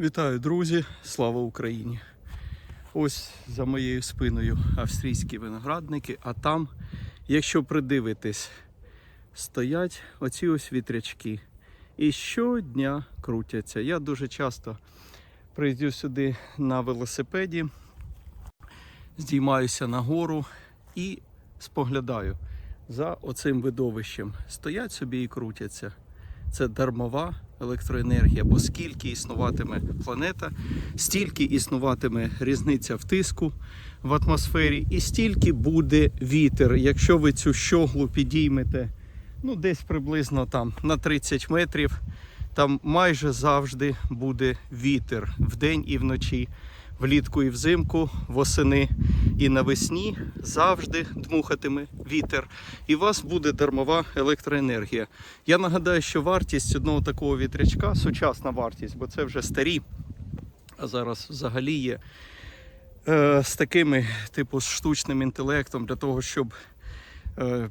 Вітаю, друзі! Слава Україні! Ось за моєю спиною австрійські виноградники, а там, якщо придивитись, стоять оці ось вітрячки. І щодня крутяться. Я дуже часто приїздю сюди на велосипеді, здіймаюся на гору і споглядаю за оцим видовищем. Стоять собі і крутяться. Це дармова електроенергія, бо скільки існуватиме планета, стільки існуватиме різниця в тиску в атмосфері, і стільки буде вітер. Якщо ви цю щоглу підіймете ну, десь приблизно там на 30 метрів, там майже завжди буде вітер вдень і вночі. Влітку і взимку, восени і навесні завжди дмухатиме вітер, і у вас буде дармова електроенергія. Я нагадаю, що вартість одного такого вітрячка, сучасна вартість, бо це вже старі, а зараз взагалі є е, з такими, типу, штучним інтелектом для того, щоб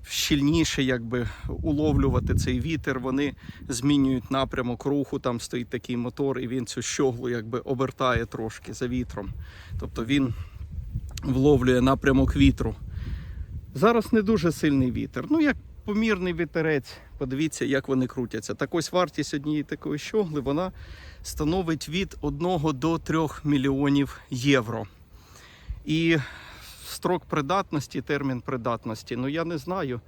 щільніше якби уловлювати цей вітер. Вони змінюють напрямок руху. Там стоїть такий мотор, і він цю щоглу якби обертає трошки за вітром. Тобто він вловлює напрямок вітру. Зараз не дуже сильний вітер. Ну, як помірний вітерець, подивіться, як вони крутяться. Так ось вартість однієї такої щогли вона становить від 1 до 3 мільйонів євро. І строк придатності, термін придатності, ну я не знаю.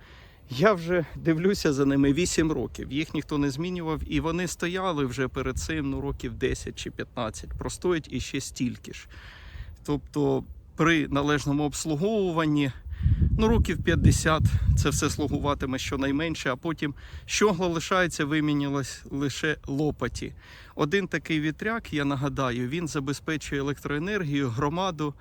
Я вже дивлюся за ними 8 років. Їх ніхто не змінював, і вони стояли вже перед цим ну, років 10 чи 15. Простоять іще стільки ж. Тобто, при належному обслуговуванні, ну, років 50 це все слугуватиме щонайменше, а потім щогла лишається, вимінялась лише лопаті. Один такий вітряк, я нагадаю, він забезпечує електроенергію громаду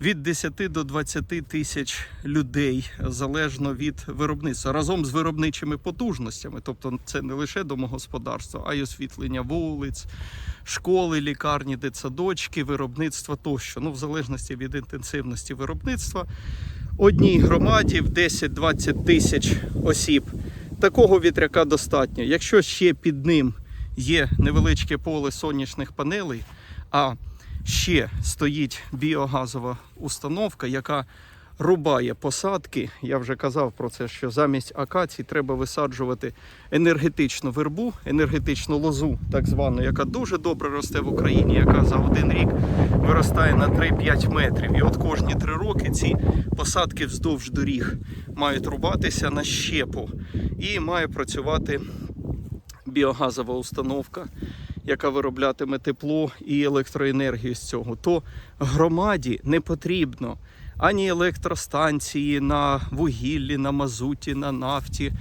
від 10 до 20 тисяч людей залежно від виробництва разом з виробничими потужностями. Тобто, це не лише домогосподарство, а й освітлення вулиць, школи, лікарні, дитсадочки, виробництва тощо. Ну, в залежності від інтенсивності виробництва. Одній громаді в 10-20 тисяч осіб. Такого вітряка достатньо. Якщо ще під ним є невеличке поле сонячних панелей, а ще стоїть біогазова установка, яка рубає посадки. Я вже казав про це, що замість акацій треба висаджувати енергетичну вербу, енергетичну лозу, так звану, яка дуже добре росте в Україні, яка за один рік виростає на 3-5 метрів. І от кожні три роки ці посадки вздовж доріг мають рубатися на щепу і має працювати біогазова установка яка вироблятиме тепло і електроенергію з цього, то громаді не потрібно ані електростанції на вугіллі, на мазуті, на нафті.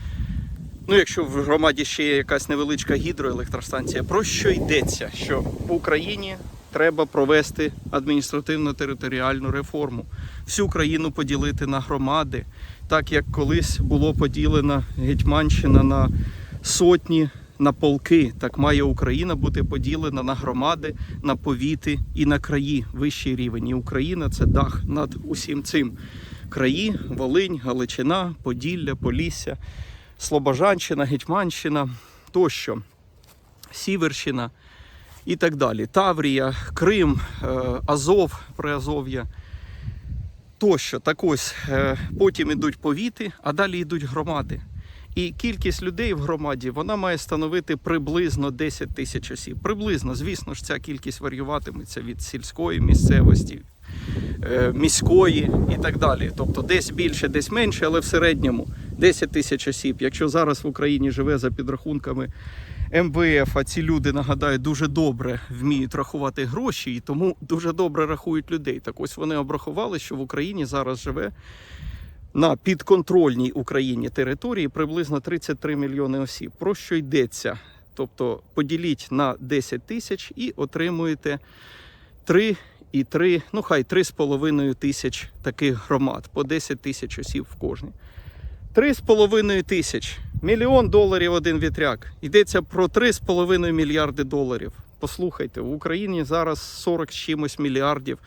Ну, якщо в громаді ще є якась невеличка гідроелектростанція, про що йдеться? Що в Україні треба провести адміністративно-територіальну реформу, всю країну поділити на громади, так як колись було поділена Гетьманщина на сотні на полки. Так має Україна бути поділена на громади, на повіти і на краї вищий рівень. І Україна це дах над усім цим. Краї, Волинь, Галичина, Поділля, Полісся, Слобожанщина, Гетьманщина тощо, Сіверщина і так далі. Таврія, Крим, е, Азов, Приазов'я. Тощо, так ось е, потім йдуть повіти, а далі йдуть громади. І кількість людей в громаді вона має становити приблизно 10 тисяч осіб. Приблизно, звісно ж, ця кількість варіюватиметься від сільської місцевості, е, міської і так далі. Тобто десь більше, десь менше, але в середньому 10 тисяч осіб. Якщо зараз в Україні живе за підрахунками МВФ, а ці люди нагадаю дуже добре вміють рахувати гроші і тому дуже добре рахують людей. Так ось вони обрахували, що в Україні зараз живе на підконтрольній Україні території приблизно 33 мільйони осіб. Про що йдеться? Тобто поділіть на 10 тисяч і отримуєте 3,3, ну хай 3,5 тисяч таких громад, по 10 тисяч осіб в кожній. 3,5 тисяч. Мільйон доларів один вітряк. Йдеться про 3,5 мільярди доларів. Послухайте, в Україні зараз 40 з чимось мільярдів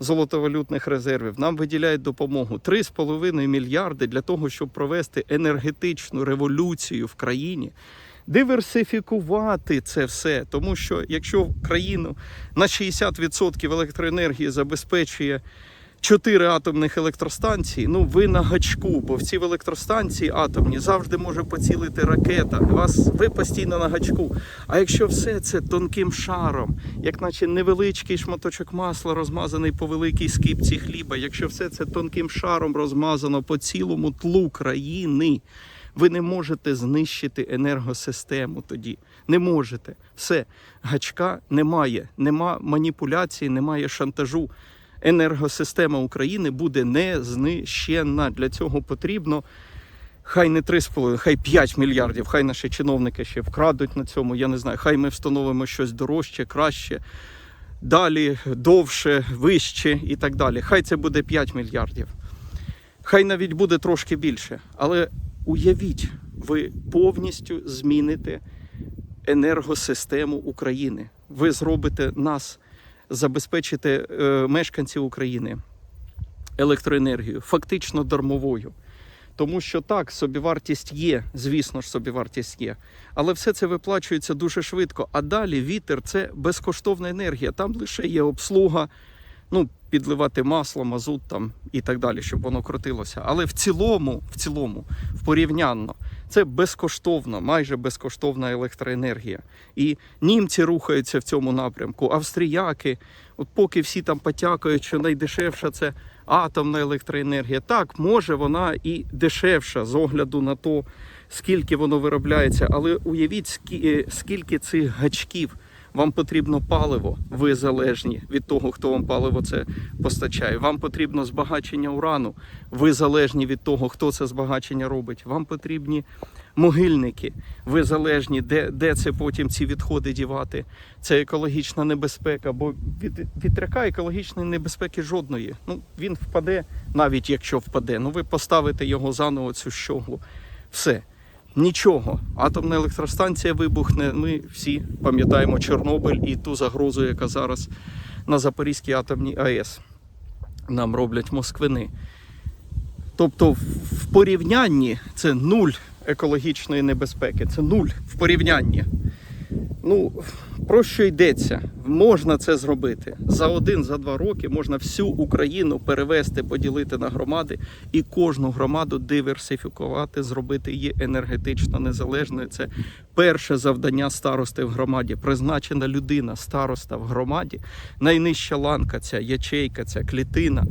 золотовалютних резервів. Нам виділяють допомогу 3,5 мільярди для того, щоб провести енергетичну революцію в країні. диверсифікувати це все. Тому що якщо країну на 60% електроенергії забезпечує 4 атомних електростанції, ну ви на гачку, бо в ці електростанції атомні завжди може поцілити ракета. Вас ви постійно на гачку. А якщо все це тонким шаром, як наче невеличкий шматочок масла розмазаний по великій скипці хліба, якщо все це тонким шаром розмазано по цілому тлу країни, ви не можете знищити енергосистему тоді. Не можете. Все, гачка немає, нема маніпуляції, немає шантажу енергосистема України буде не знищена. Для цього потрібно хай не 3,5, хай 5 мільярдів, хай наші чиновники ще вкрадуть на цьому. Я не знаю, хай ми встановимо щось дорожче, краще, далі, довше, вище і так далі. Хай це буде 5 мільярдів. Хай навіть буде трошки більше. Але уявіть, ви повністю зміните енергосистему України. Ви зробите нас забезпечити е, мешканців України електроенергією, фактично дармовою. Тому що так, собівартість є, звісно ж, собівартість є. Але все це виплачується дуже швидко. А далі вітер це безкоштовна енергія. Там лише є обслуга, ну, підливати масло, мазут там і так далі, щоб воно крутилося. Але в цілому, в цілому, в порівнянно, це безкоштовна, майже безкоштовна електроенергія. І німці рухаються в цьому напрямку, австріяки, от поки всі там потякають, що найдешевша це атомна електроенергія. Так, може вона і дешевша з огляду на то, скільки воно виробляється, але уявіть, скільки цих гачків. Вам потрібно паливо, ви залежні від того, хто вам паливо це постачає. Вам потрібно збагачення урану, ви залежні від того, хто це збагачення робить. Вам потрібні могильники, ви залежні, де, де це потім ці відходи дівати. Це екологічна небезпека, бо від вітряка екологічної небезпеки жодної. Ну він впаде, навіть якщо впаде. Ну ви поставите його заново цю щоглу. Все. Нічого. Атомна електростанція вибухне. Ми всі пам'ятаємо Чорнобиль і ту загрозу, яка зараз на Запорізькій атомній АЕС нам роблять москвини. Тобто, в- порівнянні це нуль екологічної небезпеки. Це нуль в порівнянні. Ну, про що йдеться? Можна це зробити. За один, за два роки можна всю Україну перевести, поділити на громади і кожну громаду диверсифікувати, зробити її енергетично незалежною. Це перше завдання старости в громаді. Призначена людина, староста в громаді, найнижча ланка, ця ячейка, ця клітина,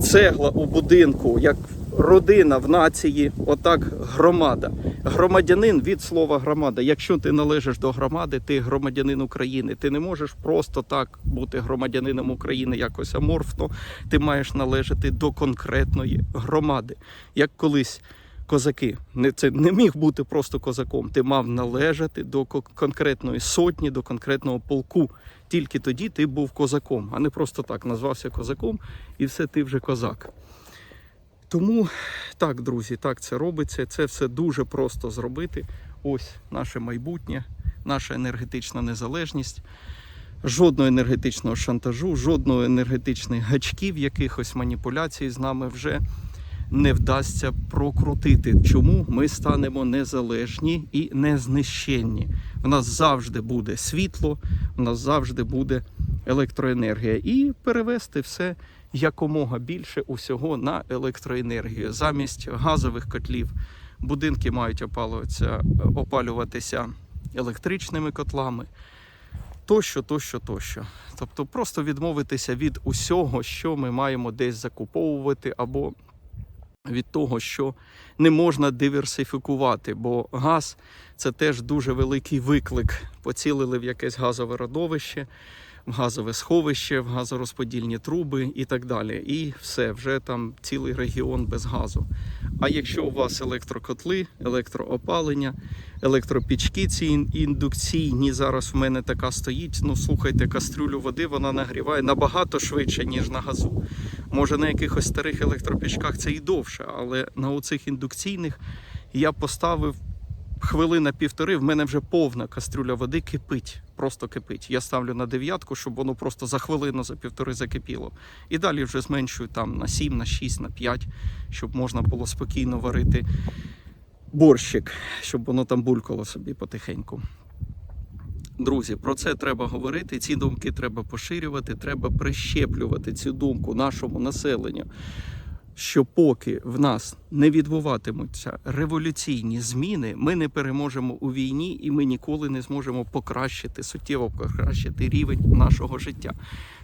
цегла у будинку, як родина в нації, отак громада. Громадянин від слова громада. Якщо ти належиш до громади, ти громадянин України. Ти не можеш просто так бути громадянином України якось аморфно. Ти маєш належати до конкретної громади. Як колись козаки, не це не міг бути просто козаком. Ти мав належати до конкретної сотні, до конкретного полку. Тільки тоді ти був козаком, а не просто так назвався козаком, і все ти вже козак. Тому так, друзі, так це робиться. Це все дуже просто зробити. Ось наше майбутнє, наша енергетична незалежність. Жодного енергетичного шантажу, жодного енергетичних гачків, якихось маніпуляцій з нами вже не вдасться прокрутити. Чому ми станемо незалежні і незнищенні? В нас завжди буде світло, в нас завжди буде електроенергія. І перевести все якомога більше усього на електроенергію. Замість газових котлів будинки мають опалюватися, опалюватися електричними котлами. Тощо, тощо, тощо. Тобто просто відмовитися від усього, що ми маємо десь закуповувати, або від того, що не можна диверсифікувати, бо газ це теж дуже великий виклик. Поцілили в якесь газове родовище, в газове сховище, в газорозподільні труби і так далі. І все, вже там цілий регіон без газу. А якщо у вас електрокотли, електроопалення, електропічки ці індукційні, зараз в мене така стоїть. Ну слухайте, кастрюлю води вона нагріває набагато швидше, ніж на газу. Може на якихось старих електропічках це і довше, але на оцих індукційних я поставив хвилина півтори, в мене вже повна кастрюля води кипить, просто кипить. Я ставлю на дев'ятку, щоб воно просто за хвилину, за півтори закипіло. І далі вже зменшую там на 7, на 6, на 5, щоб можна було спокійно варити борщик, щоб воно там булькало собі потихеньку. Друзі, про це треба говорити. Ці думки треба поширювати, треба прищеплювати цю думку нашому населенню. Що поки в нас не відбуватимуться революційні зміни, ми не переможемо у війні і ми ніколи не зможемо покращити суттєво покращити рівень нашого життя.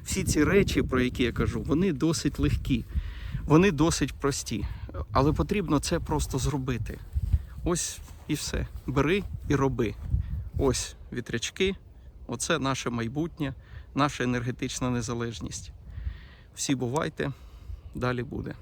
Всі ці речі, про які я кажу, вони досить легкі, вони досить прості, але потрібно це просто зробити. Ось і все. Бери і роби. Ось вітрячки, оце наше майбутнє, наша енергетична незалежність. Всі бувайте, далі буде.